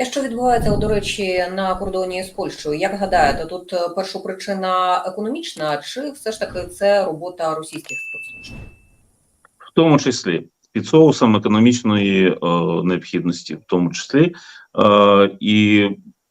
Те, що відбувається, до речі, на кордоні з Польщею, як гадаєте, тут перша першопричина економічна, чи все ж таки це робота російських спецслужб? в тому числі під соусом економічної е, необхідності, в тому числі е, і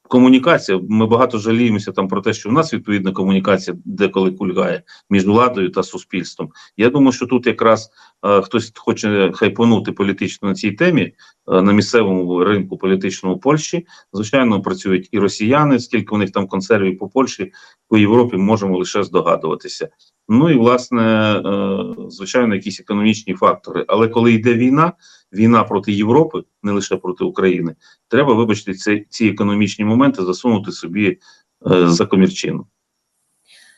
комунікація. Ми багато жаліємося там про те, що в нас відповідна комунікація деколи кульгає між владою та суспільством. Я думаю, що тут якраз е, хтось хоче хайпонути політично на цій темі е, на місцевому ринку політичному Польщі. Звичайно, працюють і росіяни, скільки у них там консервів по Польщі, по Європі можемо лише здогадуватися. Ну і власне, е, звичайно, якісь економічні фактори. Але коли йде війна, війна проти Європи, не лише проти України, треба, вибачте, ці, ці економічні моменти засунути собі е, за комірчину.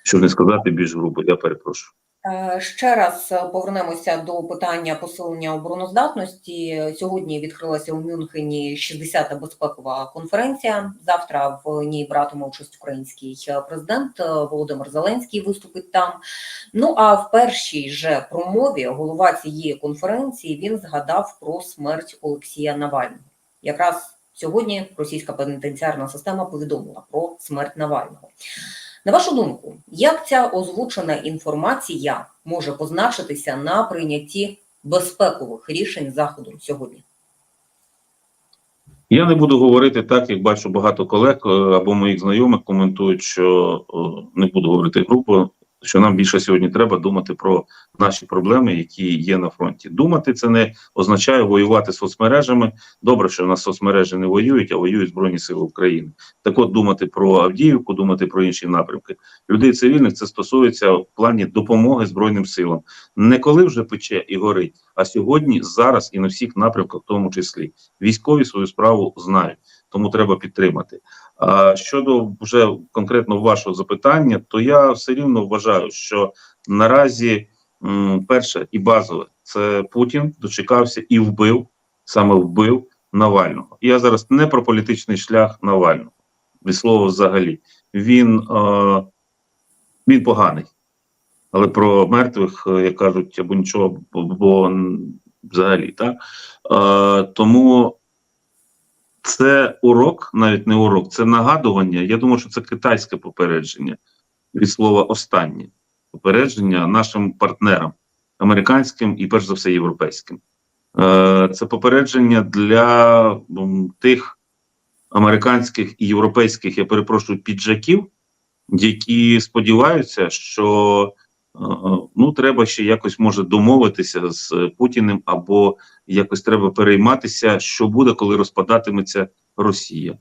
Щоб не сказати більш грубо, я перепрошую. Е, Ще раз е, повернемося до питання посилення обороноздатності. Сьогодні відкрилася у Мюнхені 60-та безпекова конференція. Завтра в ній братиме участь український е, президент Володимир Зеленський виступить там. Ну а в першій же промові голова цієї конференції він згадав про смерть Олексія Навального. Якраз сьогодні російська пенітенціарна система повідомила про смерть Навального. На вашу думку, як ця озвучена інформація може позначитися на прийнятті безпекових рішень заходу сьогодні? Я не буду говорити так, як бачу багато колег е, або моїх знайомих коментують, що е, не буду говорити грубо, що нам більше сьогодні треба думати про наші проблеми, які є на фронті. Думати це не означає воювати соцмережами. Добре, що в нас соцмережі не воюють, а воюють Збройні Сили України. Так от думати про Авдіївку, думати про інші напрямки. Людей цивільних це стосується в плані допомоги Збройним силам. Не коли вже пече і горить, а сьогодні, зараз і на всіх напрямках, в тому числі. Військові свою справу знають, тому треба підтримати. А щодо вже конкретно вашого запитання, то я все рівно вважаю, що наразі перше і базове це Путін дочекався і вбив, саме вбив Навального. Я зараз не про політичний шлях Навального, від слова взагалі. Він, е, він поганий. Але про мертвих, е, як кажуть, або нічого, бо, бо взагалі, так? Е, тому це урок, навіть не урок, це нагадування. Я думаю, що це китайське попередження від слова останнє попередження нашим партнерам, американським і перш за все європейським. Е, Це попередження для тих американських і європейських, я перепрошую, піджаків, які сподіваються, що ну треба ще якось може домовитися з Путіним, або якось треба перейматися, що буде, коли розпадатиметься Росія.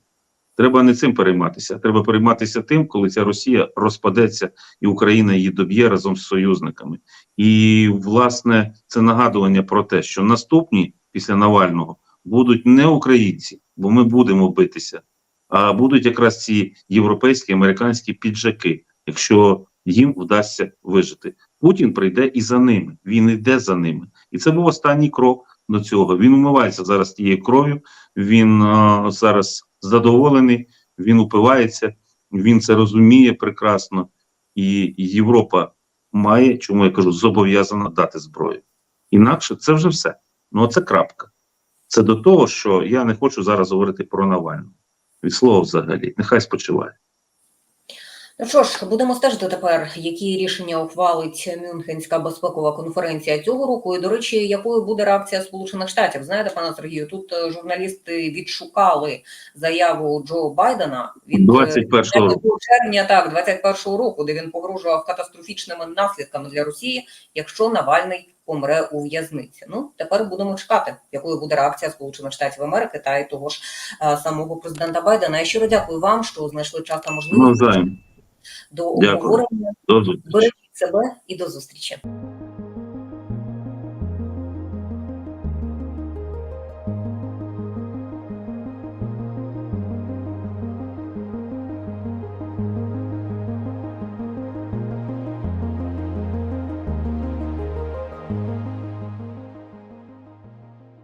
Треба не цим перейматися, треба перейматися тим, коли ця Росія розпадеться і Україна її доб'є разом з союзниками. І власне це нагадування про те, що наступні після Навального будуть не українці, бо ми будемо битися, а будуть якраз ці європейські американські піджаки, якщо їм вдасться вижити. Путін прийде і за ними. Він йде за ними, і це був останній крок до цього. Він умивається зараз тією кров'ю. Він а, зараз задоволений, він упивається, він це розуміє прекрасно, і Європа має, чому я кажу, зобов'язана дати зброю. Інакше це вже все. Ну це крапка. Це до того, що я не хочу зараз говорити про Навального. Від слова взагалі, нехай спочиває. Ну що ж, будемо стежити тепер, які рішення ухвалить Мюнхенська безпекова конференція цього року. І, до речі, якою буде реакція Сполучених Штатів? Знаєте, пане Сергію, тут е, журналісти відшукали заяву Джо Байдена від 21 року. червня, так 21-го року, де він погрожував катастрофічними наслідками для Росії, якщо Навальний помре у в'язниці. Ну тепер будемо чекати, якою буде реакція Сполучених Штатів Америки та й того ж е, самого президента Байдена. Я щиро дякую вам, що знайшли час та можливість. До обговорення. Бережіть себе і до зустрічі.